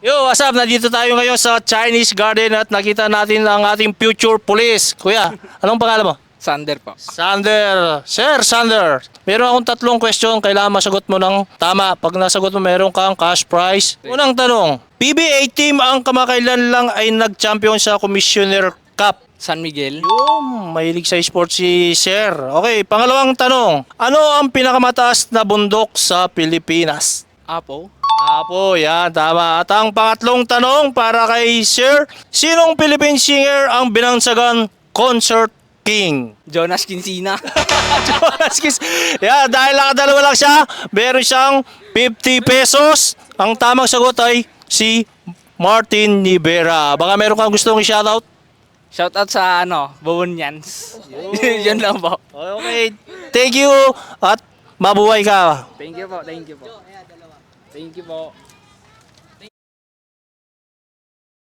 Yo, what's up? Nandito tayo ngayon sa Chinese Garden at nakita natin ang ating future police. Kuya, anong pangalan mo? Sander po. Sander. Sir Sander, meron akong tatlong question. Kailangan masagot mo ng tama. Pag nasagot mo, meron kang cash prize. Unang tanong, PBA team ang kamakailan lang ay nag-champion sa Commissioner Cup. San Miguel. Yung mahilig sa sports si Sir. Okay, pangalawang tanong. Ano ang pinakamataas na bundok sa Pilipinas? Apo. Apo, yan, tama. At ang pangatlong tanong para kay Sir, sinong Philippine singer ang binansagan Concert King? Jonas Quincina. Jonas Kiss. Yeah, dahil nakadalawa lang siya, meron siyang 50 pesos. Ang tamang sagot ay si Martin Nivera. Baka meron kang gustong i-shoutout? Shoutout sa ano, Bawonyans. Yun lang po. Okay, thank you at mabuhay ka. Thank you po, thank you po. Thank you po.